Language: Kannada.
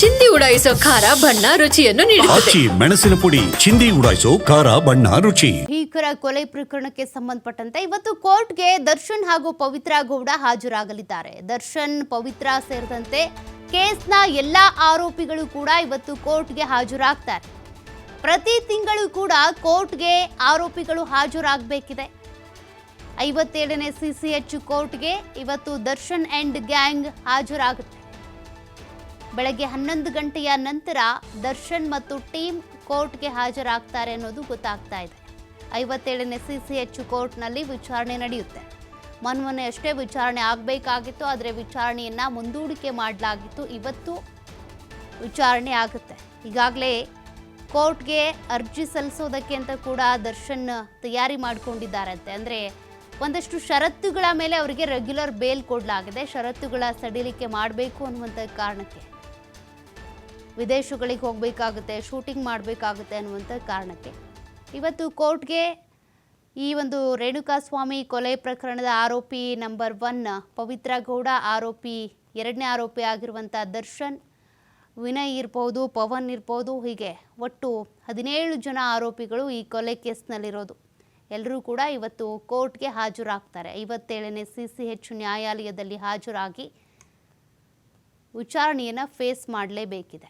ಚಿಂದಿ ಉಡಾಯಿಸೋ ಖಾರ ಬಣ್ಣ ರುಚಿಯನ್ನು ನೀಡುತ್ತದೆ. ಆಚಿ ಮೆಣಸಿನ ಪುಡಿ ಚಿಂದಿ ಉಡಾಯಿಸೋ ಖಾರ ಬಣ್ಣ ರುಚಿ. ಭೀಕರ ಕೊಲೆ ಪ್ರಕರಣಕ್ಕೆ ಸಂಬಂಧಪಟ್ಟಂತೆ ಇವತ್ತು ಕೋರ್ಟ್ಗೆ ದರ್ಶನ್ ಹಾಗೂ ಪವಿತ್ರ ಗೌಡ ಹಾಜರಾಗಲಿದ್ದಾರೆ. ದರ್ಶನ್ ಪವಿತ್ರ ಸೇರಿದಂತೆ ಕೇಸ್ನ ಎಲ್ಲಾ ಆರೋಪಿಗಳು ಕೂಡ ಇವತ್ತು ಕೋರ್ಟ್ಗೆ ಹಾಜರಾಗ್ತಾರೆ. ಪ್ರತಿ ತಿಂಗಳು ಕೂಡ ಕೋರ್ಟ್ಗೆ ಆರೋಪಿಗಳು ಹಾಜರಾಗಬೇಕಿದೆ. ಐವತ್ತೇಳನೇ ಸಿಸಿಎಚ್ ಕೋರ್ಟ್ಗೆ ಇವತ್ತು ದರ್ಶನ್ ಅಂಡ್ ಗ್ಯಾಂಗ್ ಹಾಜರಾಗುತ್ತೆ. ಬೆಳಗ್ಗೆ ಹನ್ನೊಂದು ಗಂಟೆಯ ನಂತರ ದರ್ಶನ್ ಮತ್ತು ಟೀಮ್ ಕೋರ್ಟ್ಗೆ ಹಾಜರಾಗ್ತಾರೆ ಅನ್ನೋದು ಗೊತ್ತಾಗ್ತಾ ಇದೆ. ಐವತ್ತೇಳನೇ ಸಿ ಸಿ ಎಚ್ ಕೋರ್ಟ್ನಲ್ಲಿ ವಿಚಾರಣೆ ನಡೆಯುತ್ತೆ. ಮೊನ್ನೆ ಅಷ್ಟೇ ವಿಚಾರಣೆ ಆಗಬೇಕಾಗಿತ್ತು, ಆದರೆ ವಿಚಾರಣೆಯನ್ನು ಮುಂದೂಡಿಕೆ ಮಾಡಲಾಗಿತ್ತು. ಇವತ್ತು ವಿಚಾರಣೆ ಆಗುತ್ತೆ. ಈಗಾಗಲೇ ಕೋರ್ಟ್ಗೆ ಅರ್ಜಿ ಸಲ್ಲಿಸೋದಕ್ಕೆ ಅಂತ ಕೂಡ ದರ್ಶನ್ ತಯಾರಿ ಮಾಡಿಕೊಂಡಿದ್ದಾರಂತೆ. ಅಂದರೆ ಒಂದಷ್ಟು ಷರತ್ತುಗಳ ಮೇಲೆ ಅವರಿಗೆ ರೆಗ್ಯುಲರ್ ಬೇಲ್ ಕೊಡಲಾಗಿದೆ. ಷರತ್ತುಗಳ ಸಡಿಲಿಕೆ ಮಾಡಬೇಕು ಅನ್ನುವಂಥ ಕಾರಣಕ್ಕೆ. ವಿದೇಶಗಳಿಗೆ ಹೋಗಬೇಕಾಗುತ್ತೆ ಶೂಟಿಂಗ್ ಮಾಡಬೇಕಾಗುತ್ತೆ ಅನ್ನುವಂಥ ಕಾರಣಕ್ಕೆ. ಇವತ್ತು ಕೋರ್ಟ್ಗೆ ಈ ಒಂದು ರೇಣುಕಾಸ್ವಾಮಿ ಕೊಲೆ ಪ್ರಕರಣದ ಆರೋಪಿ ನಂಬರ್ ಒನ್ ಪವಿತ್ರ ಗೌಡ ಆರೋಪಿ, ಎರಡನೇ ಆರೋಪಿ ಆಗಿರುವಂಥ ದರ್ಶನ್, ವಿನಯ್ ಇರ್ಬೋದು, ಪವನ್ ಇರ್ಬೋದು, ಹೀಗೆ ಒಟ್ಟು ಹದಿನೇಳು ಜನ ಆರೋಪಿಗಳು ಈ ಕೊಲೆ ಕೇಸ್ನಲ್ಲಿರೋದು. ಎಲ್ಲರೂ ಕೂಡ ಇವತ್ತು ಕೋರ್ಟ್ಗೆ ಹಾಜರಾಗ್ತಾರೆ. ಐವತ್ತೇಳನೇ ಸಿ ಸಿ ಎಚ್ ನ್ಯಾಯಾಲಯದಲ್ಲಿ ಹಾಜರಾಗಿ ವಿಚಾರಣೆಯನ್ನು ಫೇಸ್ ಮಾಡಲೇಬೇಕಿದೆ.